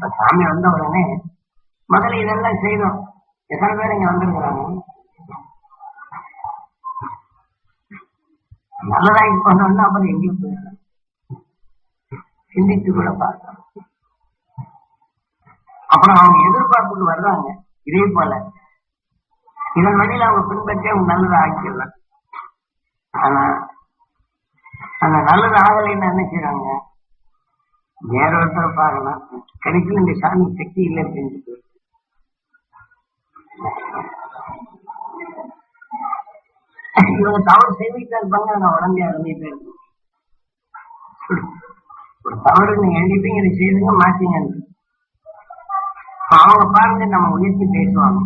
இப்ப சாமி வந்த உடனே முதல்ல இதெல்லாம் செய்தோம் எத்தனை பேர் இங்க வந்திருக்கிறாங்க? நல்லதாகி பண்ணோம்னா அப்புறம் எங்கேயும் போயிடலாம். சிந்தித்து கூட பார்க்கலாம். அப்புறம் அவங்க எதிர்பார்ப்புக்கு வர்றாங்க. இதே போல இதன் வழியில அவங்க பின்பற்றி அவங்க நல்லதை ஆக்கிடலாம். ஆனா அந்த நல்லது ஆகலைன்னு என்ன செய்யறாங்க வேற ஒருத்தர் பாருங்க. கிடைக்கல இந்த சாமி சக்தி இல்லை அப்படின்னு இவங்க தவறு செய்துட்டு இருப்பாங்க நான் உடம்பே இறந்துட்டு இருக்கும் ஒரு தவறு நீங்க எழுதிப்பீங்க இதை செய்துங்க மாத்தீங்க. அவங்க பாருங்க நம்ம உயர்த்தி பேசுவாங்க.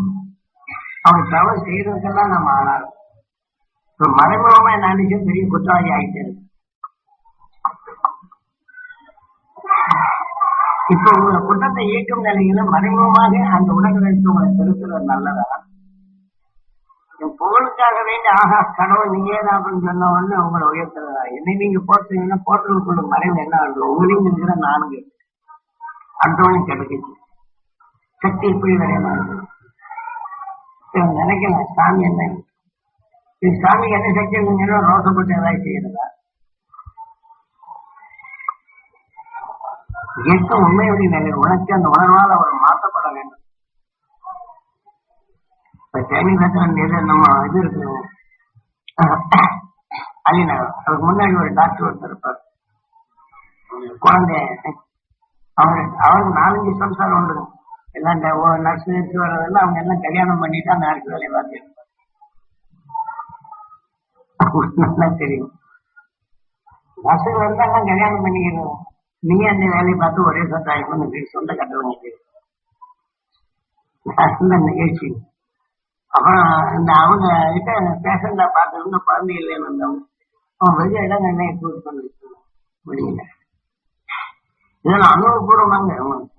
அவங்க தவறு செய்யறதுக்கெல்லாம் நம்ம ஆளாகும். மறைமுகமா என்ன நினைச்சு பெரிய குற்றவாளி ஆகிட்டே இருக்கு இப்ப உங்களை குற்றத்தை இயக்கும் நிலையில மறைமுகமாக அந்த உணர்வு உங்களை செலுத்துறது நல்லதா? என் புகழுக்காக வேண்டி ஆகா கடவுள் நீங்க ஏதாவது அப்படின்னு சொன்ன உடனே உங்களை உயர்த்துறதா? என்னை நீங்க போட்டீங்கன்னா போட்டதுக்குள்ள மறைவு என்ன ஆகுது? உங்களையும் இருக்கிற நானுங்க அடுத்தவனையும் கிடைக்குது சக்தி எப்படி விரையமாகுது இவன் நினைக்கலாம் சாமி என்ன? இது சாமி என்ன சக்தி ரோசப்பட்டு ஏதாவது செய்யறதா? இயற்கை உண்மையுடைய நிலை உணர்ச்சி அந்த உணர்வால் அவர் மாற்றப்பட வேண்டும். இப்ப தேனிபத்திரன் எது நம்ம இது இருக்கு. அலிநகர் அதுக்கு முன்னாடி ஒரு டாக்டர் ஒருத்தர் இருப்பார். குழந்தை அவர் அவருக்கு நாலஞ்சு சம்சாரம் உண்டு. எல்லாம் இந்த நர்ஸ் எடுத்து வர்றதெல்லாம் அவங்க எல்லாம் கல்யாணம் பண்ணிட்டு அந்த அடுத்த வேலையை பார்த்து நல்லா தெரியும். நர்ஸுங்க வந்து எல்லாம் கல்யாணம் பண்ணிக்கிறோம் நீ அந்த வேலையை பார்த்து ஒரே சொத்தாயிருக்கும் சொந்த கட்டவங்க அந்த நிகழ்ச்சி அப்புறம் இந்த அவங்க கிட்ட பேஷண்டா பார்த்துருந்து குழந்தை இல்லைன்னு வந்தவங்க அவன் வெளியே இடம் என்ன? கூட்டு பண்ணி. முடியல இதெல்லாம் அனுபவபூர்வமாங்க அவங்களுக்கு.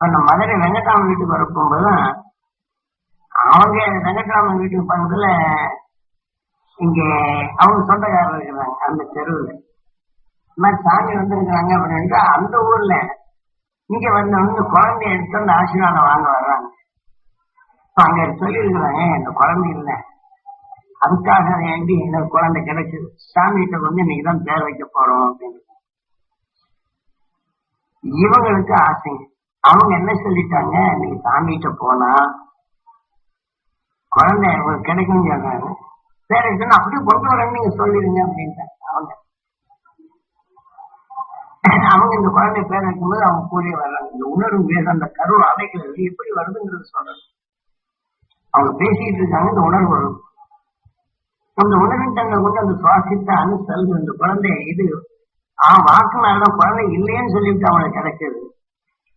இப்ப மதுரை வெங்கட்ராமன் வீட்டுக்கு வர அவங்க வெங்கட்ராமன் வீட்டுக்கு போனதுல இங்க அவங்க சொந்தக்காரர் இருக்கிறாங்க அந்த தெருவுல. மாதிரி சாமி வந்திருக்கிறாங்க அப்படின்ட்டு அந்த ஊர்ல இங்க வந்து வந்து குழந்தைய எடுத்து அந்த ஆசீர்வாதம் வாங்க வர்றாங்க. இப்ப அங்க சொல்லியிருக்கிறாங்க இந்த குழந்தை இல்லை. அதுக்காக வேண்டி இந்த குழந்தை கிடைச்சது சாமி கிட்ட வந்து இன்னைக்கு தான் பேர் வைக்க போறோம் அப்படின்னு. இவங்களுக்கு ஆசைங்க அவங்க என்ன சொல்லிட்டாங்க? நீங்க சாமி கிட்ட போனா குழந்தை உங்களுக்கு கிடைக்கும் சொல்றாங்க பேர் வைக்கணும் அப்படியே கொண்டு வரேன்னு நீங்க சொல்லிடுங்க அப்படின்ட்டாங்க. அவங்க அவங்க இந்த குழந்தை பேர் வைக்கும்போது அவங்க கூறிய வர்றாங்க. இந்த உணர்வு வேக அந்த கரு அலைகள் எப்படி வருதுங்கிறது சொல்றாங்க அவங்க பேசிட்டு இருக்காங்க இந்த உணர்வு வரும். அந்த உணர்வின் தன்னை கொண்டு அந்த சுவாசித்த அனுசல் இந்த குழந்தை இது ஆ வாக்குனாலதான் குழந்தை இல்லைன்னு சொல்லிட்டு அவனுக்கு கிடைச்சது.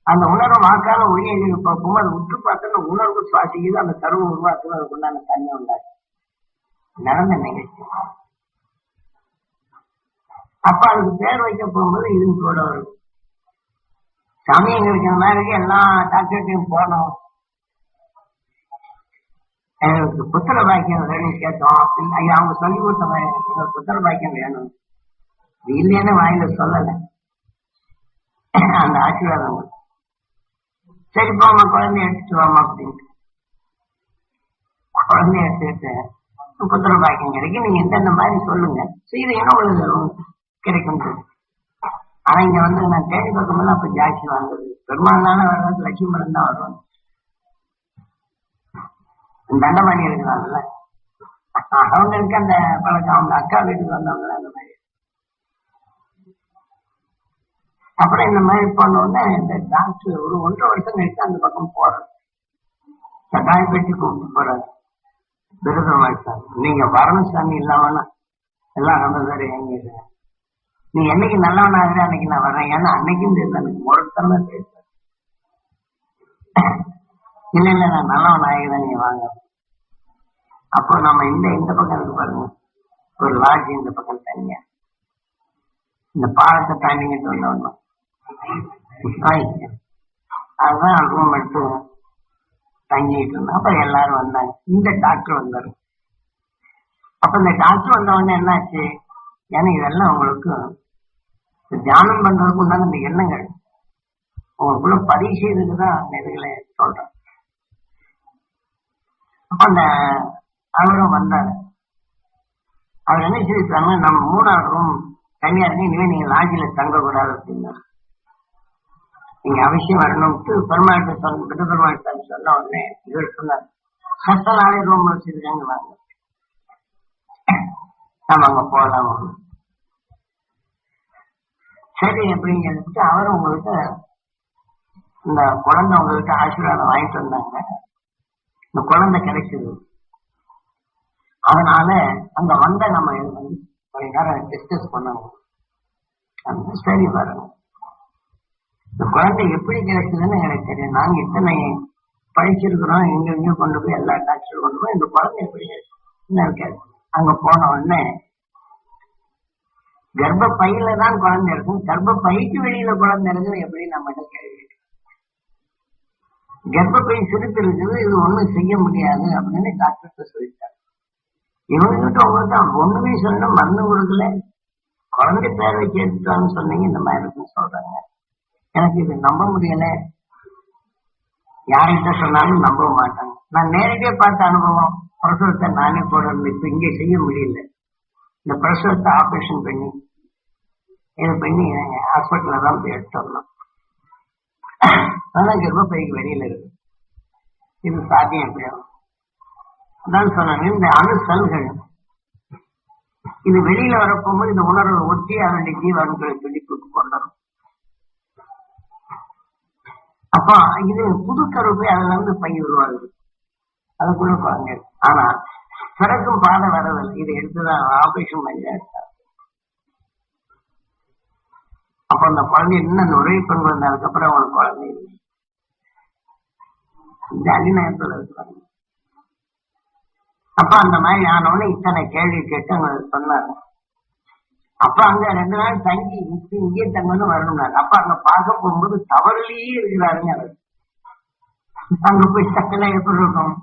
அந்த உணர்வு வாக்கால ஒளியை நீங்க பார்ப்போம் அது உற்று பார்த்து உணர்வு சுவாசிக்குது அந்த கருவை உருவாக்குது அதுக்குண்டான தன்மை உண்டாச்சு நடந்த நிகழ்ச்சி. அப்ப அதுக்கு பேர் வைக்க போகும்போது இது கூட வரும். சாமி எங்களுக்கு இந்த மாதிரி எல்லா டாக்டர்கிட்டையும் போனோம். எங்களுக்கு புத்திர பாக்கியம் வேணும்னு கேட்டோம் அப்படின்னு. ஐயா அவங்க சொல்லி கொடுத்த மாதிரி புத்திர பாக்கியம் வேணும். இல்லைன்னு வாயில சொல்லல. அந்த ஆசீர்வாதம் சரி போமா குழந்தைய எடுத்துட்டு வாமா அப்படின்ட்டு. குழந்தைய எடுத்துக்கிட்டு புத்திர பாக்கியம் கிடைக்கும். நீங்க எந்தெந்த மாதிரி சொல்லுங்க. செய்தீங்கன்னா உங்களுக்கு கிடைக்கும். ஆனா இங்க வந்து நான் தேடி பார்க்கும்போது அப்ப ஜாஸ்தி வாங்குறது. பெருமாள் தானே வருவாங்க லட்சுமணன் தான் வருவாங்க தண்டமணி இருக்கிறாங்கல்ல அவங்களுக்கு அந்த பழக்கம் அவங்க அக்கா வீட்டுக்கு வந்தவங்க அந்த மாதிரி. அப்புறம் இந்த மாதிரி போனோடனே இந்த டாக்டர் ஒரு ஒன்றரை வருஷம் கழிச்சு அந்த பக்கம் போறாரு. கட்டாயப்பட்டி கூப்பிட்டு போறாரு. விருதமாயிட்டாங்க நீங்க வரணும் சாமி இல்லாமன்னா எல்லாம் நம்ம பேர் எங்க நீ என்னைக்கு நல்லவன் ஆகுற அன்னைக்கு நான் வர்றேன். ஏன்னா அன்னைக்கும் தெரியல எனக்கு முரட்டமா பேசுறேன் இல்ல இல்ல நான் நல்லவன் ஆகிறேன் நீங்க வாங்க. அப்போ நம்ம இந்த இந்த பக்கம் இருக்கு பாருங்க. ஒரு லாட்ஜ் இந்த பக்கம் தனியா. இந்த பாலத்தை தாண்டிங்கிட்டு வந்தோம் அதுதான் ரூம் எடுத்து தங்கிட்டு இருந்தோம் அப்ப எல்லாரும் வந்தாங்க. இந்த டாக்டர் வந்தாரு. அப்ப இந்த டாக்டர் வந்த உடனே என்னாச்சு? ஏன்னா இதெல்லாம் உங்களுக்கு தியானம் பண்றதுக்கு உண்டான இந்த எண்ணங்கள். உங்களுக்குள்ள பதிவு செய்துதான் அந்த இதுகளை சொல்றேன் அப்ப அந்த அவரும் வந்தாரு. அவர் என்ன செய்திருக்காங்க நம்ம மூணாவது ரூம் தனியா இருக்கு இனிமே நீங்க தங்க தங்கக்கூடாது அப்படின்னாரு. நீங்க அவசியம் வரணும்ட்டு பெருமாள் சொன்ன பெரிய சாமி சொன்ன உடனே இவர் சொன்னார் சத்தலாலே ரூம் வச்சிருக்காங்க வாங்க நம்ம அங்க போகலாம். சரி அப்படின்னு சொல்லிட்டு அவர் உங்கள்கிட்ட இந்த குழந்தை உங்கள்கிட்ட ஆசீர்வாதம் வாங்கிட்டு வந்தாங்க. இந்த குழந்தை கிடைச்சது அதனால அந்த வந்த நம்ம கொஞ்ச நேரம் டிஸ்கஸ் பண்ணணும். சரி வரணும். இந்த குழந்தை எப்படி கிடைச்சதுன்னு எனக்கு தெரியும். நாங்க இத்தனை படிச்சிருக்கிறோம் எங்க எங்கேயும் கொண்டு போய் எல்லா டாக்டர் கொண்டு போய் இந்த குழந்தை எப்படி கிடைச்சதுன்னு இருக்காது அங்க போன உடனே கர்ப்ப பையில தான் குழந்தை இருக்கும். கர்ப்ப பைக்கு வெளியில குழந்தை இருக்குது எப்படி நம்ம கேள்வி கர்ப்பப்பை சிரித்து இருக்குது இது ஒண்ணும் செய்ய முடியாது அப்படின்னு டாக்டர்கிட்ட சொல்லிட்டாங்க. இவங்ககிட்ட உங்களுக்கு ஒண்ணுமே சொன்ன மருந்து கொடுக்கல. குழந்தை பேர் வச்சு எடுத்துட்டான்னு சொன்னீங்க இந்த மாதிரி இருக்குன்னு சொல்றாங்க. எனக்கு இது நம்ப முடியல. யார்கிட்ட சொன்னாலும் நம்ப மாட்டாங்க. நான் நேரடியே பார்த்த அனுபவம் பிரசவத்தை நானே கூட இப்ப இங்க செய்ய முடியல. இந்த பிரசவத்தை ஆபரேஷன் பண்ணி இது பண்ணி ஹாஸ்பிட்டல்ல தான் போய் எடுத்து வரணும். ஆனா கர்ப்பப்பைக்கு வெளியில இருக்கு. இது சாத்தியம் எப்படியும் அதான் சொன்னாங்க இந்த அணு செல்கள் இது வெளியில வரப்போகும்போது இந்த உணர்வை ஒட்டி அதனுடைய ஜீவாணுக்களை துடிப்புக்கு கொண்டரும் அப்பா இது புது கருப்பை அதுல இருந்து பை உருவாகுது. அதுக்குள்ள குழந்தை ஆனா பிறக்கும் பாத வரதில்லை இது எடுத்துதான் ஆபரேஷன் பண்ணி எடுத்தார் அப்ப அந்த குழந்தை என்ன நுழைவு பெண் வந்ததுக்கு அப்புறம் அவனுக்கு குழந்தை இல்லை. இந்த அடிநயத்துல இருக்கிறாங்க அப்ப அந்த மாதிரி ஆனவனு இத்தனை கேள்வி கேட்டு அவங்க சொன்னாங்க. அப்ப அங்க ரெண்டு நாள் தங்கி இப்ப இங்கே தங்கன்னு வரணும்னாரு. அப்ப அங்க பார்க்க போகும்போது தவறுலயே இருக்கிறாருங்க அங்க போய் சக்கல எப்படி இருக்கும்?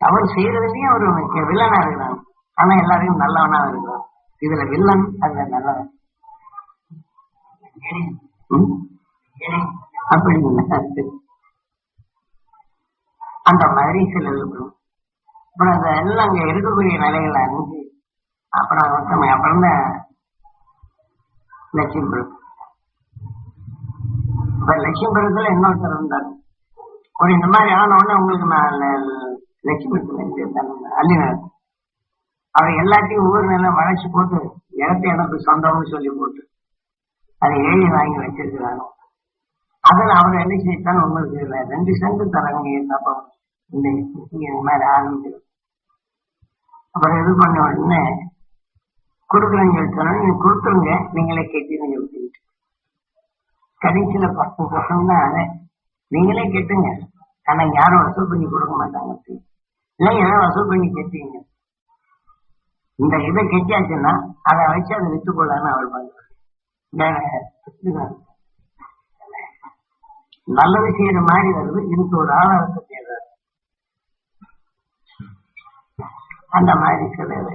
தவறு செய்யறதுலயும் அவர் வில்லனா இருக்கிறாங்க ஆனா எல்லாரையும் நல்லவனா இருக்கிறான் இதுல வில்லன் அதுல நல்லவன். ம்? அப்படிங்களா அந்த மாதிரி சில இருக்கும் அப்புறம் அந்த எல்லாம் அங்க இருக்கக்கூடிய நிலைகள் அறிஞ்சு அப்புறம் மொத்தம் அப்புறம் தான் லட்சுமிபுரம் இப்ப லட்சுமிபுரத்துல இன்னொருத்தர் இருந்தார். ஒரு இந்த மாதிரி ஆன உடனே உங்களுக்கு நான் லட்சுமி லட்சுமிபுரத்துல அள்ளினார் அவர் எல்லாத்தையும் ஊர் நிலம் வளைச்சு போட்டு இடத்த எனக்கு சொந்தம்னு சொல்லி போட்டு அதை எழுதி வாங்கி வச்சிருக்கிறாங்க அதில் அவர் என்ன செய்தாலும் உங்களுக்கு தெரியல ரெண்டு சென்ட் தரங்க அப்போ இந்த நீங்க மாதிரி ஆரம்பிச்சு அப்புறம் இது பண்ண உடனே கொடுக்குறேன்னு சொல்லி நீங்க கொடுத்துருங்க. நீங்களே கட்டிடுங்க சொல்லிட்டு. கடைசியில் பத்து பசங்க தான் நீங்களே கேட்டுங்க. ஆனா யாரும் வசூல் பண்ணி கொடுக்க மாட்டாங்க அப்படின்னு. வசூல் பண்ணி கேட்டீங்க இந்த இதை கெட்டியாச்சுன்னா அதை வச்சு அதை வித்து கொள்ளான்னு அவர் பண்றாரு நல்லது செய்யற மாதிரி வருது. இதுக்கு ஒரு ஆதாரத்தை தேவை அந்த மாதிரி சிலது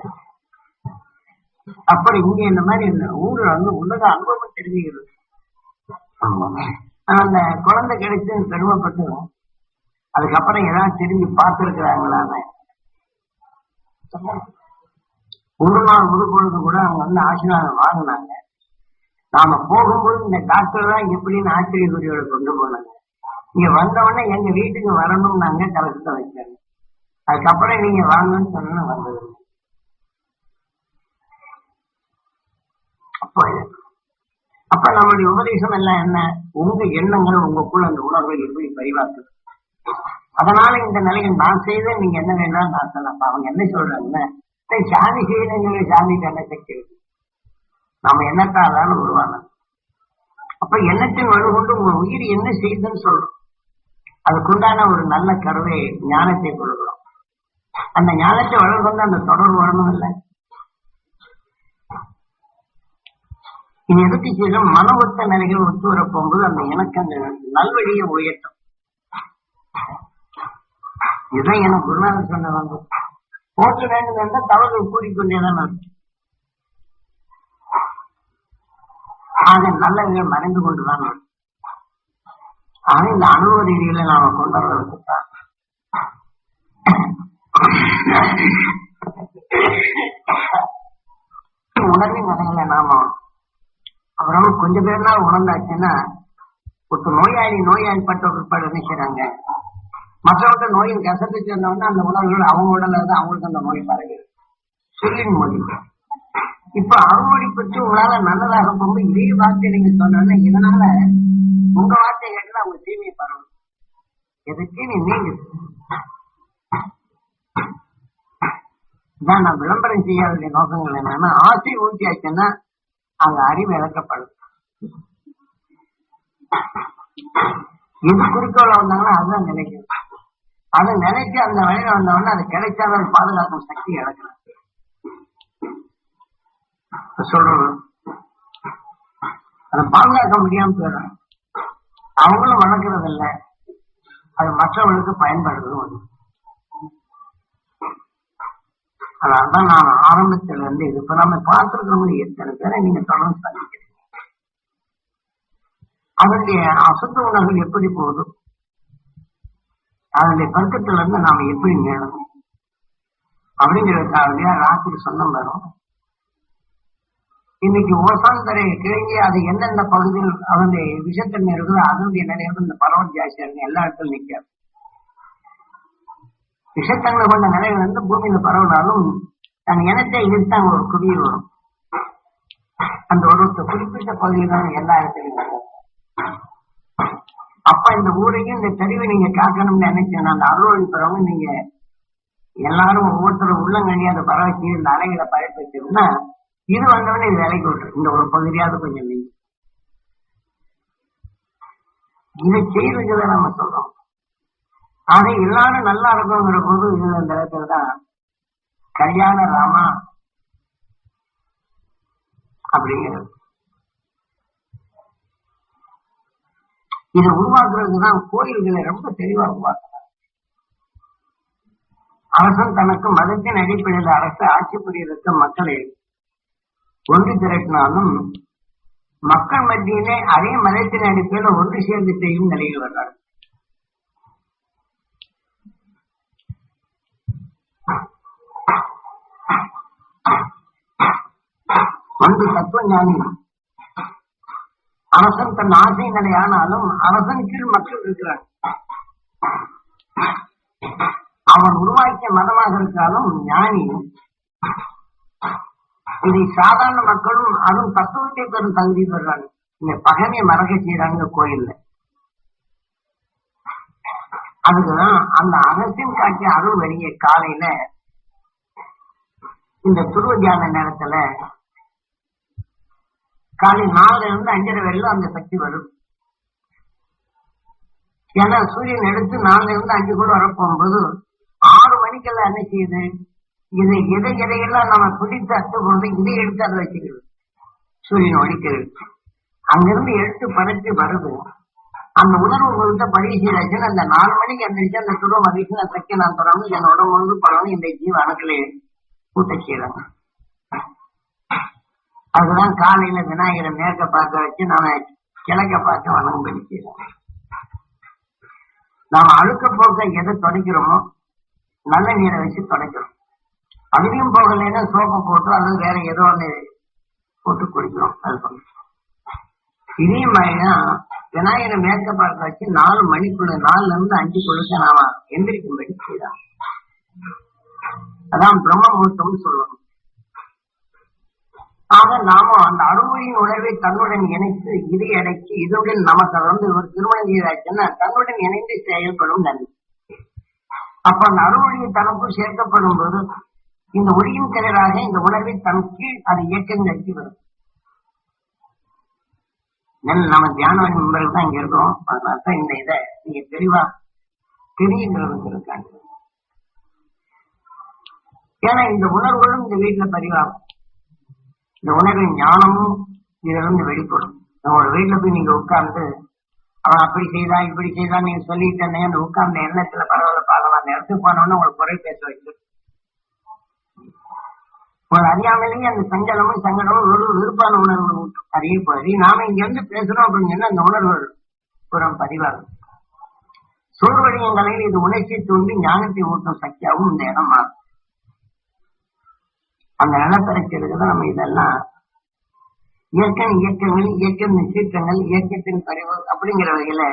அப்புறம் இங்க இந்த மாதிரி இந்த ஊர்ல வந்து உலக அனுபவம் தெரிஞ்சுக்கிறது அந்த குழந்தை கிடைச்சு பெருமைப்பட்டு அதுக்கப்புறம் ஏதாவது தெரிஞ்சு பார்த்துருக்கிறாங்களான்னு ஒரு நாள் ஒரு பொழுது கூட அவங்க வந்து ஆசீர்வாதம் வாங்கினாங்க. நாம போகும்போது இந்த டாக்டர் தான் எப்படின்னு ஆச்சரியக்குறியோட கொண்டு போனாங்க. இங்க வந்த உடனே எங்க வீட்டுக்கு வரணும் நாங்க கலெக்டர் வச்சாங்க. அதுக்கப்புறம் நீங்க வாங்கன்னு சொன்னா வந்தது. அப்போ அப்ப நம்மளுடைய உபதேசம் எல்லாம் என்ன? உங்க எண்ணங்கள் உங்களுக்குள்ள அந்த உணர்வை எப்படி பரிவாக்குது அதனால இந்த நிலையில் நான் செய்த நீங்க என்ன வேணாலும் நான் சொல்லலாம். அப்ப அவங்க என்ன சொல்றாங்க சாமி செய்யறவங்க சாமிக்கு என்ன சக்தி இருக்கு. நாம எண்ணத்தால் உருவான அப்ப எண்ணத்தின் வலுகொண்டு உங்க உயிர் என்ன செய்யுதுன்னு சொல்றோம். அதுக்குண்டான ஒரு நல்ல கருவை ஞானத்தை கொடுக்கிறோம். அந்த ஞானத்தை வளர்ந்து அந்த தொடர்பு வரணும் இல்லை? இனி எதுக்கு செய்யணும் மன ஒத்த நிலைகள் ஒத்து வர போகும்போது அந்த எனக்கு அந்த நல்வழியை உயர்த்தும். இதுதான் எனக்கு குருநாதர் சொன்னவங்க. போற்ற வேண்டும் என்ற தவறு கூறிக்கொண்டேதான் இருக்கும் ஆக நல்லவைகள் மறைந்து கொண்டுதான் இருக்கும். ஆனா இந்த அனுபவ ரீதியில நாம கொண்டு வரதுக்கு உணர்வின் நாம அப்புறம் கொஞ்ச பேர்னா உணர்ந்தாச்சுன்னா ஒரு நோயாளி நோயாளிப்பட்ட பிற்பாடு நினைக்கிறாங்க மற்றவர்கள் மற்றவங்க நோயின் கசத்து சேர்ந்தவங்க அந்த உணர்வுகள் அவங்க உடல்ல இருந்து அவங்களுக்கு அந்த நோய் பரவி. சொல்லின் மொழி. இப்ப அறுவடை பற்றி உங்களால நல்லதாக போகும்போது இதே வார்த்தை நீங்க சொன்னா இதனால உங்க வார்த்தை கேட்டு அவங்க தீமையை பரவும். எதுக்கு நீ நீங்க. நான் விளம்பரம் செய்ய வேண்டிய நோக்கங்கள் என்னன்னா ஆசை ஊட்டியாச்சுன்னா அங்க அறிவு இழக்கப்படும். எது குறிக்கோள வந்தாங்கன்னா அதுதான் நிலைக்கும் அதை நினைச்சு அந்த வழியில வந்தவொடனே அது கிடைச்சாலும் பாதுகாக்கும் சக்தி இழக்கலாம் இப்ப சொல்றது அதை பாதுகாக்க முடியாம போயிடும் அவங்களும் வளர்க்கறது இல்லை அது மற்றவர்களுக்கு பயன்படுறது ஒண்ணு. அதனால்தான் நான் ஆரம்பத்துல இருந்து இது இப்ப நம்ம பார்த்திருக்கிறவங்க எத்தனை பேரை நீங்க தொடர்ந்து சந்திக்கிறீங்க. அதனுடைய அசுத்த உணவு எப்படி போகுது? அதனுடைய பக்கத்துல இருந்து நாம எப்படி மேலும் அப்படிங்கிறதுக்காகவே ராத்திரி சொன்னம் வரும் இன்னைக்கு ஓசாந்தரை கிழங்கி அது எந்தெந்த பகுதியில் அதனுடைய விஷத்தன்மை இருக்குதோ அதனுடைய நிலையில இந்த பரவல் ஜாஸ்தியா இருக்கு எல்லா இடத்துலும் நிற்காது. விஷத்தன்மை கொண்ட நிலையில இருந்து பூமியில பரவலாலும் தன் இனத்தை இழுத்து ஒரு குவியல் வரும். அந்த ஒரு குறிப்பிட்ட பகுதியில் தான் எல்லா இடத்துலையும் அப்ப இந்த ஊரையும் இந்த தெருவை நீங்க காக்கணும்னு நினைச்சேன். அந்த அருள் நீங்க எல்லாரும் ஒவ்வொருத்தரும் உள்ளங்கண்ணி அந்த பறவைக்கு இந்த அலைகளை பரப்பி வச்சோம்னா இது வந்தவொடனே இது விலைக்கு விட்டுரு இந்த ஒரு பகுதியாவது கொஞ்சம் நீங்க இதை செய்வதை நம்ம சொல்றோம். ஆக எல்லாரும் நல்லா இருக்கணுங்கிற போது இது இந்த இடத்துல தான் கல்யாண ராமா அப்படிங்கிறது. இதை உருவாக்குறதுக்கு தான் கோயில்களை ரொம்ப தெளிவா உருவாக்குறாங்க அரசன் தனக்கு மதத்தின் அடிப்படையில் அரசு ஆட்சி புரியறதுக்கு மக்களை ஒன்று திரட்டினாலும் மக்கள் மத்தியிலே அதே மதத்தின் அடிப்படையில் ஒன்று சேர்ந்து செய்யும் நிலையில் வர்றாங்க ஒன்று தத்துவ ஞானி அரசன் தன் ஆசை நிலையானாலும் அரசன் கீழ் மக்கள் இருக்கிறார். அவன் உருவாக்கிய மதமாக இருந்தாலும் ஞானி. இதை சாதாரண மக்களும் அதுவும் தத்துவத்தை பெறும் தகுதி பெறாங்க இங்க பகமையை மறக்க செய்யறாங்க கோயில்ல. அதுக்குதான் அந்த அரசின் காட்சி அருள் வெளியே காலையில இந்த துருவ தியான நேரத்துல காலை நாலுல இருந்து அஞ்சரை வரையிலும் அந்த சக்தி வரும். ஏன்னா சூரியன் எடுத்து நாலுல இருந்து அஞ்சு கூட வரப்போகும்போது ஆறு மணிக்கெல்லாம் என்ன செய்யுது? இதை எதை எதையெல்லாம் நம்ம பிடித்து அத்து கொண்டு இதை எடுத்து அதை வச்சுக்கிறது. சூரியன் ஒழிக்கிறது. அங்கிருந்து எடுத்து படைச்சு வருது. அந்த உணர்வு உங்கள்கிட்ட பதிவு அந்த நாலு மணிக்கு எந்திரிச்சு அந்த துருவ மகிழ்ச்சி நான் சக்தி நான் தொடர்ந்து என்னோட முன்பு படணும் இந்த ஜீவ அணுக்களை கூட்ட செய்யறாங்க அதுதான் காலையில விநாயகரை மேற்க பார்க்க வச்சு நாம கிழக்க பார்க்க வணங்கும்படி செய்யறோம் நாம அழுக்க போக்க எதை தொடக்கிறோமோ நல்ல நீரை வச்சு தொடக்கிறோம். அதுலயும் போகலைன்னா சோப்பம் போட்டு அல்லது வேற ஏதோ ஒண்ணு போட்டு குடிக்கிறோம். அது சொல்றோம் இதே மாதிரிதான் விநாயகரை மேற்க பார்க்க வச்சு நாலு மணிக்குள்ள நாலுல இருந்து அஞ்சு அஞ்சுக்குள்ள நாம எந்திரிக்கும்படி செய்யலாம். அதான் பிரம்ம முகூர்த்தம்னு சொல்லணும் ஆக நாம அந்த அருள்மொழியின் உணர்வை தன்னுடன் இணைத்து இதை அடக்கி இதுடன் நமக்கு வந்து ஒரு திருமணம் செய்தாச்சுன்னா தன்னுடன் இணைந்து செயல்படும் நன்றி. அப்ப அந்த அருள்மொழியை தனக்குள் சேர்க்கப்படும் போது இந்த ஒளியின் கதிராக இந்த உணர்வை தன் கீழ் அது இயக்கம் நடத்தி வரும். நம்ம தியான நண்பர்கள் தான் இங்க இருக்கோம். அதனால தான் இந்த இதை நீங்க தெளிவா தெரியுங்கிறது இருக்காங்க ஏன்னா இந்த உணர்வுகளும் இந்த வீட்டுல பதிவாகும். இந்த உணர்வின் ஞானமும் இதிலிருந்து வெளிப்படும். நம்ம ஒரு வீட்டுல போய் நீங்க உட்கார்ந்து அவன் அப்படி செய்தா இப்படி செய்தா நீங்க சொல்லிட்டேனே அந்த உட்கார்ந்த எண்ணத்துல பரவாயில்ல பார்க்கலாம். அந்த இடத்துக்கு போனோன்னு உங்களுக்கு குறை பேச வைக்கும் உங்களை அறியாமலேயே அந்த சஞ்சலமும் சங்கடமும் ஒரு விருப்பான உணர்வு ஊட்டும் அதே போல நாம இங்க இருந்து பேசுறோம் அப்படின்னு சொன்னா அந்த உணர்வு புறம் பதிவாகும். சோர்வடையும் கலையில் இது உணர்ச்சி தூண்டி ஞானத்தை ஊட்டும் சக்தியாகவும் இந்த இடம் மாறும். அந்த நிலப்பரட்சிகளுக்கு தான் நம்ம இதெல்லாம். இயற்கை இயக்கங்கள் இயக்கம் சீற்றங்கள் இயக்கத்தின் பரிவு அப்படிங்கிற வகையில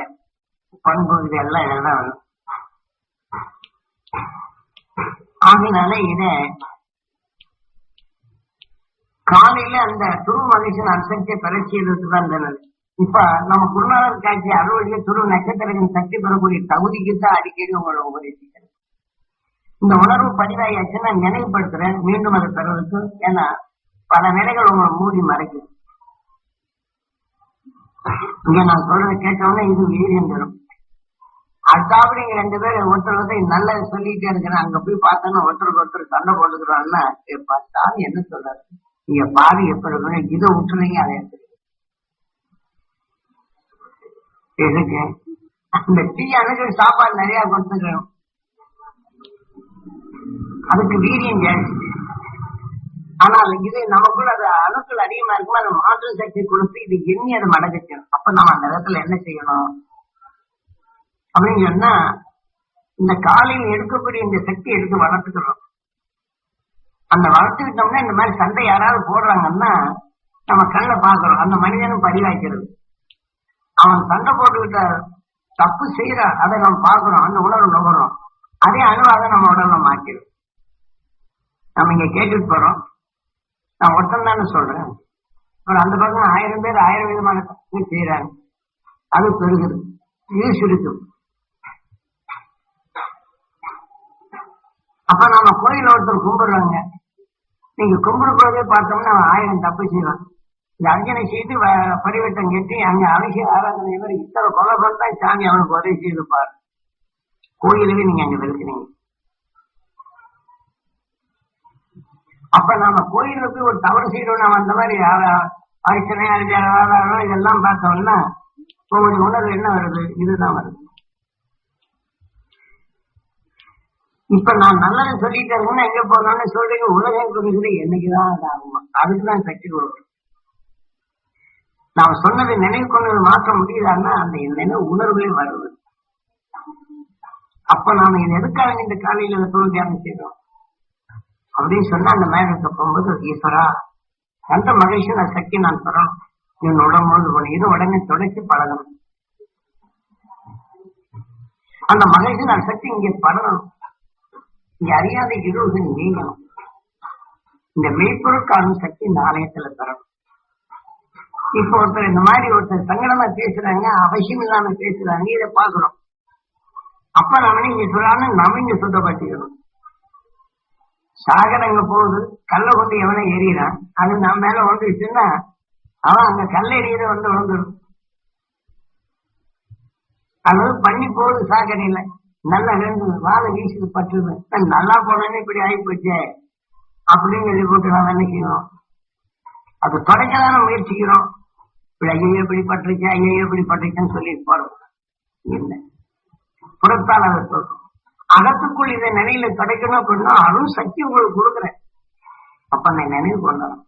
பண்பு இதெல்லாம் இதெல்லாம் வரும். ஆகினால இத காலையில அந்த துரு மனுஷன் அம்சத்தை பெறச்சியதுக்கு தான் இருந்தது இப்ப நம்ம குருநாதர் காட்சி அறுவழிய துரு நட்சத்திரங்கள் சக்தி பெறக்கூடிய தகுதிக்கு தான் அடிக்கடி உங்களை உபதேசிக்கிறேன் இந்த உணர்வு பதிவாயாச்சுன்னா நினைவுபடுத்துறேன். மீண்டும் அதை பெறதுக்கு ஏன்னா பல நிலைகள் உங்களை மூடி மறைக்குது. இங்க நான் சொல்றதை கேட்டவொடனே இது வீரியம் தரும் அடுத்தாப்படி ரெண்டு பேரும் ஒருத்தர் ஒருத்தர் நல்லது சொல்லிட்டே இருக்கிறேன் அங்க போய் பார்த்தோன்னா ஒருத்தருக்கு ஒருத்தர் சண்டை போட்டுக்கிறான்னா சாமி என்ன சொல்றாரு? நீங்க பாவி எப்படி இருக்கணும் இதை விட்டுறீங்க அதை எதுக்கு? அந்த டீ அணுகு சாப்பாடு நிறைய கொடுத்துக்கிறோம். அதுக்கு வீரியம் ஜாஸ்தி ஆனால் இது நமக்குள்ள அது அணுக்கள் அதிகமா இருக்கும்? அது மாற்று சக்தி கொடுத்து இது எண்ணி அதை மடங்குச்சணும் அப்ப நம்ம அந்த இடத்துல என்ன செய்யணும்? அப்படின்னு சொன்னா இந்த காலையில் எடுக்கக்கூடிய இந்த சக்தி எடுத்து வளர்த்துக்கிறோம் அந்த வளர்த்துக்கிட்டோம்னா இந்த மாதிரி சண்டை யாராவது போடுறாங்கன்னா நம்ம கண்ணை பாக்குறோம் அந்த மனிதனும் பதிவாக்கிறது அவன் சண்டை போட்டுக்கிட்ட தப்பு செய்யறான் அதை நம்ம பாக்குறோம் அந்த உணர்வு நுகர்றோம். அதே அணுவாக நம்ம உடல்ல மாற்றிடும். நம்ம இங்க கேட்டுட்டு போறோம். நான் ஒருத்தன் தானே சொல்றேன். ஒரு அந்த பக்கம் ஆயிரம் பேர் ஆயிரம் விதமான தப்பு செய்யறாங்க அது பெருகுது. இது சுருக்கும். அப்ப நம்ம கோயில் ஒருத்தர் கும்பிடுறாங்க. நீங்க கும்பிடுறதே போதே பார்த்தோம்னா அவன் ஆயிரம் தப்பு செய்வான். இந்த அர்ஜனை செய்து வ- பரிவட்டம் கட்டி அங்க அபிஷேக ஆராதனை இவர் இத்தனை கொலை பண்ணா சாமி அவனுக்கு உதவி செய்திருப்பார் கோயிலுக்கு நீங்க அங்க இருக்கிறீங்க அப்ப நாம கோயிலுக்கு போய் ஒரு தவறு செய்யறோம் நாம அந்த மாதிரி ஆ- அர்ச்சனை அரிஜாரம் இதெல்லாம் பார்த்தோம்னா உங்களுடைய உணர்வு என்ன வருது? இதுதான் வருது. இப்ப நான் நல்லது சொல்லிட்டு எங்க போனாலும் சொல்றீங்க உலகம் குறிக்கிறது என்னைக்குதான் அது ஆகுமா? அதுக்குதான் சக்தி கொடுக்கும் நாம் சொன்னதை நினைவு கொண்டது மாற்ற முடியுதான்னா அந்த நினைவு உணர்வுகளே வருது. அப்ப நாம இதை எதுக்காக இந்த காலையில இந்த தொழில் அப்படின்னு சொன்னா அந்த மேகத்தை போகும்போது ஈஸ்வரா அந்த மகிழ்ச்சி நான் சக்தி நான் தரணும் என் உடம்போது போன இது உடனே தொடச்சி பழகணும் அந்த மகிழ்ச்சி நான் சக்தி இங்கே படணும். இங்க அறியாத இருள்கள் நீங்கணும். இந்த மெய்ப்பொருட்கான சக்தி இந்த ஆலயத்துல தரணும். இப்ப ஒருத்தர் இந்த மாதிரி ஒருத்தர் சங்கடமா பேசுறாங்க அவசியம் இல்லாம பேசுறாங்க இதை பாக்குறோம் அப்ப நாம இங்க சொல்லாம நாம இங்க சுத்தப்படுத்திக்கணும். சாகரம் போகுது கல்லை கொண்டு எவனை எறிகிறான் அது நம்ம மேல வந்துருச்சுன்னா அவன் அங்க கல்லை எறியத வந்து வந்துடும் அல்லது பண்ணி போகுது சாக்கடையில நல்லா ரெண்டு வாழை வீசுது பட்டுது நல்லா போனோன்னு இப்படி ஆகி போச்சே அப்படின்னு சொல்லி போட்டு நாம என்ன செய்யணும்? அது தொடக்கதான முயற்சிக்கிறோம் இப்படி ஐயோ எப்படி பட்டுருச்சு ஐயோ எப்படி பட்டுருச்சுன்னு சொல்லிட்டு போறோம் இல்லை புறத்தால் அதை சொல்றோம் அகத்துக்குள் இதை நினைவுல கிடைக்கணும் அப்படின்னா அருள் சக்தி உங்களுக்கு கொடுக்குறேன். அப்ப நான் நினைவு கொள்ளணும்.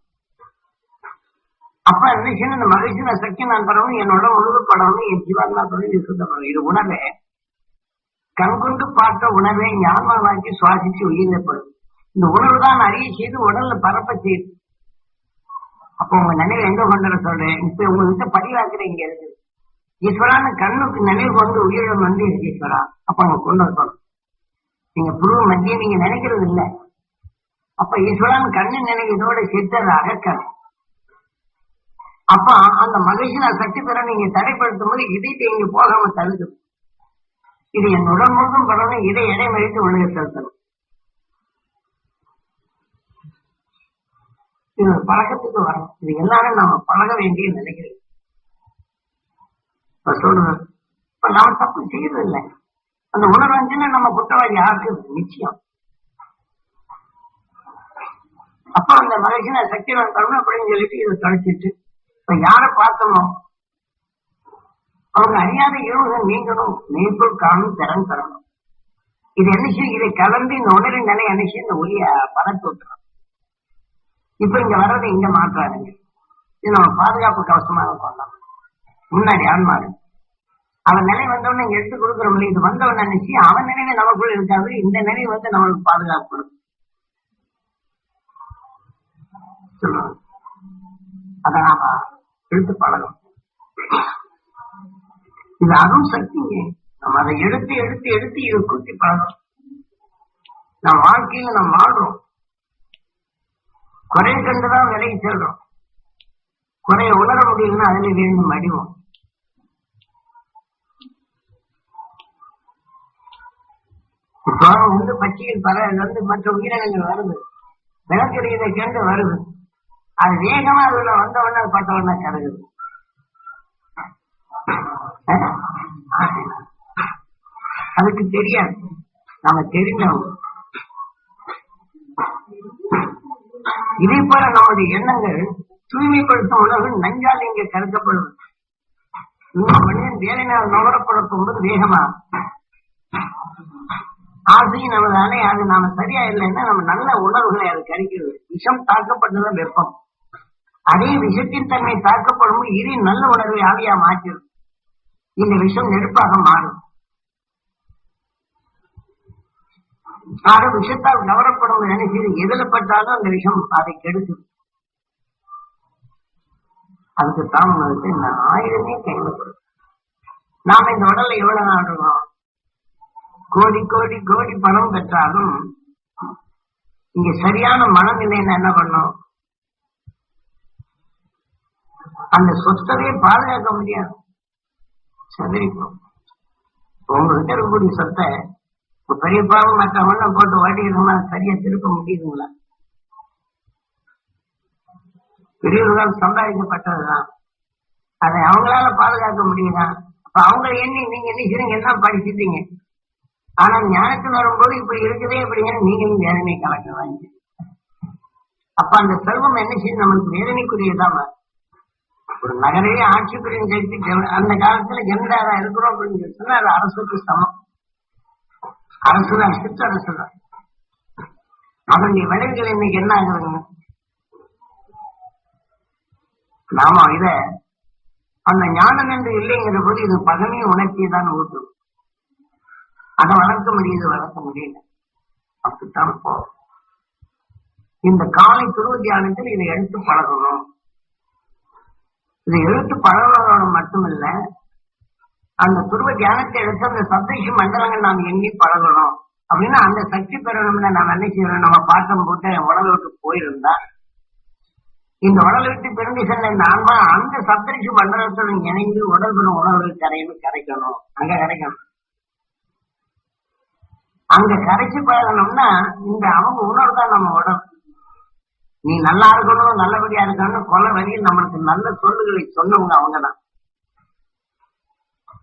அப்ப என்ன இந்த மகிழ்ச்சி சக்தி நான் பெறணும் என்னோட முழுக்கப்படணும் என் ஜீவாத்மா தொழில் சுத்தப்படணும் இது உணவே. கண்கொண்டு பார்த்த உணவை ஞானமாக்கி சுவாசிச்சு உயிரிழப்படும் இந்த உணவு தான் அறிய செய்து உடல்ல பரப்ப செய்யுது. அப்ப உங்க நினைவு எங்க கொண்டு சொல்றேன்? இப்ப உங்ககிட்ட பதிவாக்குறேன் இங்க இருக்கு ஈஸ்வரான்னு கண்ணுக்கு நினைவு கொண்டு உயிரிழம் வந்து ஈஸ்வரா அப்ப அவங்க கொண்டு வரணும். நீங்க புருவ மத்திய நீங்க நினைக்கிறது இல்ல. அப்ப ஈஸ்வரன் கண்ணு நினைக்கிறதோட சித்தர் சேர்த்து அகக்கணும் அப்ப அந்த மகிழ்ச்சின சக்தி பெற நீங்க தடைப்படுத்தும் போது இதயத்தை இங்க போகாம தடுக்குது இது என் உடல் முழுக்கும் படணும் இதை இடைமறித்து உள்ளே செலுத்தணும். இது ஒரு பழக்கத்துக்கு வரணும். இது எல்லாரும் நாம பழக வேண்டிய நினைக்கிறேன் இப்ப சொல்றேன் இப்ப நாம தப்பு செய்யறது இல்லை. அந்த உணர்வு நம்ம குற்றவாளி யாருக்கு? நிச்சயம். அப்ப அந்த மகிழ்ச்சி சக்திவன் சக்திவான் தரணும் அப்படின்னு சொல்லிட்டு இதை தொலைச்சிட்டு இப்ப யாரை பார்த்தோமோ அவங்க அறியாத இருவுகள் நீங்கணும். நீங்களும் காணும் திறன் தரணும் இது என்ன செய்யும்? இதை கலந்து இந்த உணரின் நிலை என்ன செய்யும்? இந்த ஒளிய பதத்து விட்டுறோம் இப்ப இங்க வர்றதை இங்க மாற்றாருங்க இது நம்ம பாதுகாப்பு கவசமாக கொள்ளலாம் முன்னாடி ஆன்மாரு அவன் நிலை வந்தவன இங்க எடுத்து கொடுக்குறோம் இது வந்தவன் நினைச்சு அவன் நினைவு நமக்குள்ள இருக்காது இந்த நினைவு வந்து நம்மளுக்கு பாதுகாப்பு கொடுக்கும் அதை நாம எடுத்து பழகும் இது அரும் சக்திங்க நம்ம அதை எடுத்து எடுத்து எடுத்து இதை கூட்டி பழகும் நம்ம வாழ்க்கையில நம்ம வாழ்றோம். குறைய கண்டுதான் விலகி செல்றோம் குறைய உணர முடியலன்னா அதுல விழுந்து அடிவோம் இப்போ வந்து பச்சையில் பல வந்து மற்ற உயிரினங்கள் வருது. விளக்கடியதை கேண்டு வருது. அது வேகமா அதுல வந்த உடனே பட்ட உடனே கருகுது. அதுக்கு தெரியாது. நம்ம தெரிஞ்சவங்க இதே போல நமது எண்ணங்கள் தூய்மைப்படுத்தும் உணவு நஞ்சால் இங்கே கருக்கப்படுவது இந்த மனிதன் வேலை நாள் நுகரப்படும் போது வேகமா. ஆசையும் நமது அது நாம சரியா இல்லைன்னா நம்ம நல்ல உணர்வுகளை அது கறிக்கிறது விஷம் தாக்கப்பட்டதுதான் வெப்பம். அதே விஷத்தின் தன்மை தாக்கப்படும் இரு நல்ல உணர்வை ஆவியா மாற்றிடும். இந்த விஷம் நெருப்பாக மாறும். யாரும் விஷத்தால் கவரப்படும் நினைச்சு எதுல பட்டாலும் அந்த விஷம் அதை கெடுக்குது அதுக்கு தான் நான் இந்த ஆயுதமே கைவிடப்படும் நாம இந்த உடல்ல எவ்வளவு நாடுறோம் கோடி கோடி கோடி பணம் பெற்றாலும் இங்க சரியான மனநிலைன்னு என்ன பண்ணும் அந்த சொத்தவே பாதுகாக்க முடியாது. சதறிக்கும் உங்ககிட்ட இருக்கக்கூடிய சொத்தை இப்ப பெரியப்பாவும் மற்றவங்க போட்டு ஓட்டிக்கிறோமா சரியா திருப்ப முடியுதுங்களா? பெரியவர்கள் சம்பாதிக்கப்பட்டதுதான். அதை அவங்களால பாதுகாக்க முடியுதா? அப்ப அவங்க எண்ணி நீங்க என்ன செய்றீங்க என்ன படிச்சுட்டீங்க ஆனா ஞானத்தில் வரும்போது இப்படி இருக்குதே அப்படிங்கிற நீங்களும் வேதனை கலக்க அப்ப அந்த செல்வம் என்ன செய்யுது? நம்மளுக்கு வேதனைக்குரியதான் ஒரு நகரையே ஆட்சி புரியும் சக்தி அந்த காலத்துல ஜமீன்தாரா இருக்கிறோம் அப்படின்னு சொல்லி சொன்னா அது அரசுக்கு சமம். அரசுதான் அரசு தான் அதனுடைய விளைவுகள் இன்னைக்கு என்ன ஆகுதுங்க? நாம இத அந்த ஞானம் என்று இல்லைங்கிற போது இது பகமை உணர்ச்சியை தான் ஊட்டும் அதை வளர்க்க முடியுது வளர்க்க முடியல. அப்படித்தான் போகும் இந்த காலை துருவ தியானத்தில் இதை எடுத்து பழகணும். இதை எழுத்து பழகுவதோட மட்டுமில்ல அந்த துருவ தியானத்தை எடுத்து அந்த சப்தேஷ மண்டலங்கள் நாம் எங்கேயும் பழகணும். அப்படின்னா அந்த சக்தி பெறணும்னு நாம் என்ன செய்யணும் நம்ம பாட்டம் போட்டு உடல் விட்டு போயிருந்தா. இந்த உடல் விட்டு பிறந்து சென்ற இந்த அந்த சப்தரிசி மண்டலத்துடன் இணைந்து உடல் பெறும் உணர்வுகள் கரையும் கரைக்கணும். அங்க கரைக்கணும். அங்க கரைச்சு பழகணும்னா இந்த அவங்க உணர்வு தான் நம்ம உடம்பு. நீ நல்லா இருக்கணும் நல்லபடியா இருக்கணும் கொலை வழியில் நம்மளுக்கு நல்ல சொல்லுகளை சொன்னவங்க அவங்கதான்.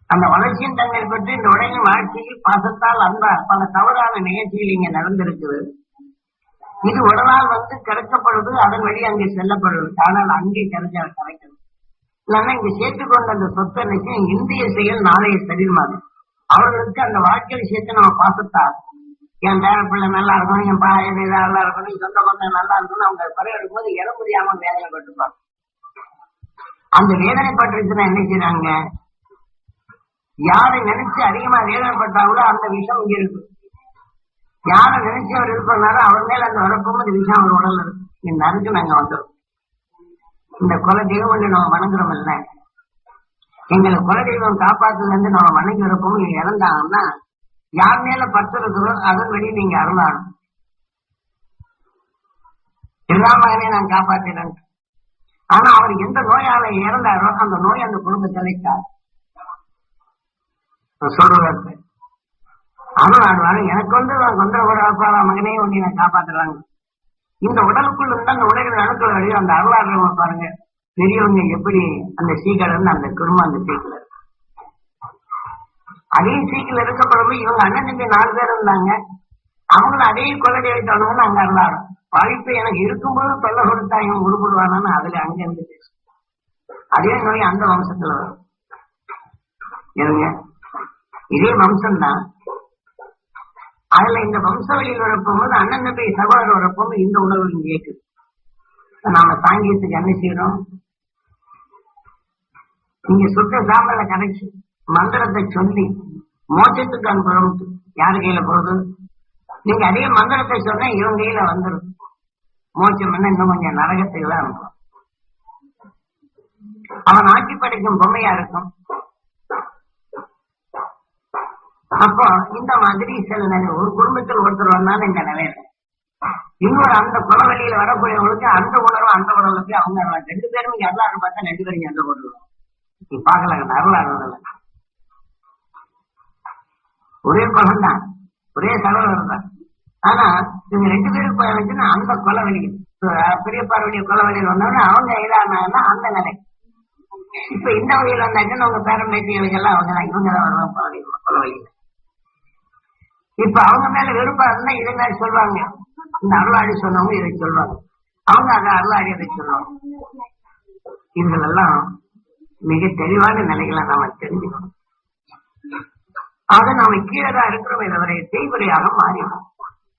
அந்த வளர்ச்சியின் தன்மை பற்றி இந்த உடைய வாழ்க்கையில் பாசத்தால் அன்பார் பல தவறான நிகழ்ச்சிகள் இங்க நடந்திருக்குது இது உடலால் வந்து கரைக்கப்படுது அதன் வழி அங்கே செல்லப்படுது ஆனால் அங்கே கரைச்ச கரைக்கணும் இல்லைன்னா இங்க சேர்த்துக்கொண்ட அந்த சொத்தை நிச்சயம் இந்திய செயல் நாளைய சரீரமாகும் அவர்களுக்கு அந்த வாழ்க்கை விஷயத்தை நம்ம பாசத்தால் என் பேர பிள்ளை நல்லா இருக்கணும் என் பாய நல்லா இருக்கணும் என் சொந்த பந்தம் நல்லா இருக்கணும் அவங்க குறை எடுக்கும்போது இட முடியாம வேதனை பட்டுப்பாங்க. அந்த வேதனை பட்டுருச்சுன்னா என்ன செய்யறாங்க யாரை நினைச்சு அதிகமா வேதனைப்பட்டாங்களோ அந்த விஷம் இங்க இருக்கு. யாரை நினைச்சு அவர் இருப்பனால அவர் மேல அந்த வரப்பும் அந்த விஷயம் அவர் உடல் இருக்கு. இந்த நறுக்கு நாங்க வந்துடும் இந்த குல தெய்வம் நம்ம வணங்குறோம் இல்ல? எங்களை குலதெய்வம் காப்பாத்துலேருந்து காப்பாத்துல இருந்து நம்ம வணங்கி இருப்போம் நீங்க இறந்தாங்கன்னா யார் மேல பத்து இருக்கிறோ அதன் வழி நீங்க அருளாணும். எல்லா மகனையும் நான் காப்பாத்தினேன் ஆனா அவர் எந்த நோயால இறந்தாரோ அந்த நோய் அந்த குடும்பத்தை வைத்தார் சொல்றது அருளாடுவாரு எனக்கு வந்து நான் கொண்ட ஒரு மகனே ஒண்ணி நான் காப்பாத்துறாங்க. இந்த உடலுக்குள்ள இருந்தா அந்த உடல் அணுக்கள் வழியும் அந்த அருளாடுறவங்க பாருங்க. பெரியவங்க எப்படி அந்த சீக்கிரம் இருந்து அந்த குடும்பம் அந்த சீக்கிரம் அதே சீக்கிரம் இருக்கப்படும் இவங்க அண்ணன் தம்பி நாலு பேர் இருந்தாங்க. அவங்களும் அதே கொள்ளடி வைத்தவங்க அங்க இருந்தாரு படிப்பு எனக்கு இருக்கும்போது தொல்லை கொடுத்தா இவன் உருப்படுவானான்னு அதுல அங்க இருந்து பேசும் அதே நோய் அந்த வம்சத்துல வரும். எதுங்க இதே வம்சம் தான் அதுல இந்த வம்சவழியில் வரப்போகும்போது அண்ணன் தம்பி சகோதரர் வரப்போகும்போது இந்த உணர்வு இங்க இருக்குது. நாம சாங்கியத்துக்கு என்ன செய்யறோம் நீங்க சுத்த சாம்பல கரைச்சு மந்திரத்தை சொல்லி மோட்சத்துக்கு அனுப்புறோம். யாரு கையில போகுது நீங்க அதே மந்திரத்தை சொன்னா இவன் கையில வந்துடும் மோட்சம் என்ன இன்னும் கொஞ்சம் நரகத்துக்கு தான் அனுப்பும் அவன் ஆட்சி படைக்கும் பொம்மையா இருக்கும். அப்போ இந்த மாதிரி சில நிலை ஒரு குடும்பத்தில் ஒருத்தர் வந்தாலும் இந்த நிலையில இன்னொரு அந்த குலவெளியில வரக்கூடியவங்களுக்கு அந்த உணர்வு அந்த உணர்வுக்கு அவங்க ரெண்டு பேரும் இங்க எல்லாரும் பார்த்தா ரெண்டு பேரும் எந்த போட்டுருவோம் நீ பார்க்கல ஒரே குலம் தான். ஒரே சகோதரர் தான். ஆனா இவங்க ரெண்டு பேரும் கொலை வச்சுன்னா அந்த வழி பெரிய பார்வைய கொலை வழியில் வந்தோடனே அவங்க இதானாங்கன்னா அந்த நிலை. இப்ப இந்த வகையில் வந்தாச்சுன்னா உங்க பேரம் பேட்டிகளுக்கு எல்லாம் அவங்க தான். இவங்க தான் வருவாங்க கொலவெளியில இப்ப அவங்க மேல விருப்பம் இருந்தா இதை மாதிரி சொல்லுவாங்க இந்த அருளாடி சொன்னவங்க இதை சொல்லுவாங்க அவங்க அதை அருளாடி அதை சொல்லுவாங்க இவங்களெல்லாம் மிக தெளிவான நிலைகளை நாம தெரிஞ்சுக்கணும். ஆக நாம கீழே தான் இருக்கிறோம் இதுவரை செய்முறையாக மாறிடும்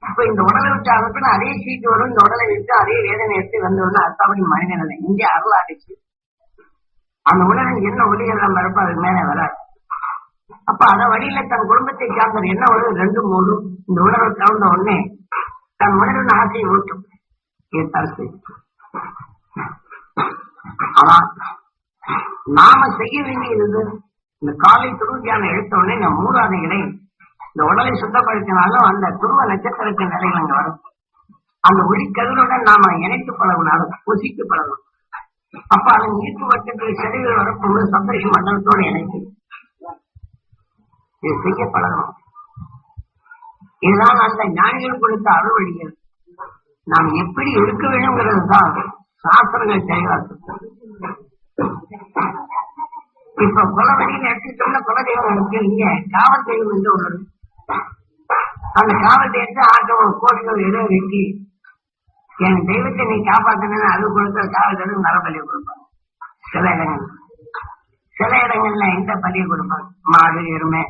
இப்ப இந்த உடலை விட்டு அனுப்பின அதே சீட்டு வரும் இந்த உடலை விட்டு அதே வேதனை எடுத்து வந்தவொன்னு அர்த்தாவடி மனித நிலை இங்கே அருளாடிச்சு அந்த உடலில் என்ன ஒளிகள் நம்ம அதுக்கு மேல வராது. அப்ப அத வழியில தன் குடும்பத்தை சார்ந்த என்ன வரும் ரெண்டு மூணு. இந்த உணர்வு கலந்த உடனே தன் மனிதன் ஆசையை ஊட்டும் இதுதான் செய்யும். ஆனா நாம செய்ய வேண்டியது. இந்த காலை துருவியான எடுத்த உடனே இந்த மூணாவது இந்த உடலை சுத்தப்படுத்தினாலும் அந்த துருவ நட்சத்திரத்தின் நிலையில் அங்க வரும். அந்த ஒளிக்கதிருடன் நாம இணைத்து பழகினாலும் புசித்து பழகணும் அப்ப அதன் ஈர்ப்பு வட்டத்தில் செடிகள் வரப்போது சந்தோஷ மண்டலத்தோடு இணைத்து இது செய்ய பழகணும். இதுதான் அந்த ஞானிகள் கொடுத்த அறுவழிகள் நாம் எப்படி இருக்க வேண்டும்ங்கிறது தான் சாஸ்திரங்கள் தெளிவாக்கு இப்ப குலவரின்னு எடுத்துட்டோம்னா குலதெய்வம் இங்க காவல் தெய்வம் என்று ஒன்று அந்த காவல் தெய்வத்தை ஆட்டம் கோடிகள் இட வெட்டி என் தெய்வத்தை நீ காப்பாத்தணும்னு அது கொடுத்த காவல் தெய்வம் நரபலியை கொடுப்பாங்க. சில இடங்கள் சில இடங்கள்ல எந்த பலியை கொடுப்பாங்க. மாடு எருமை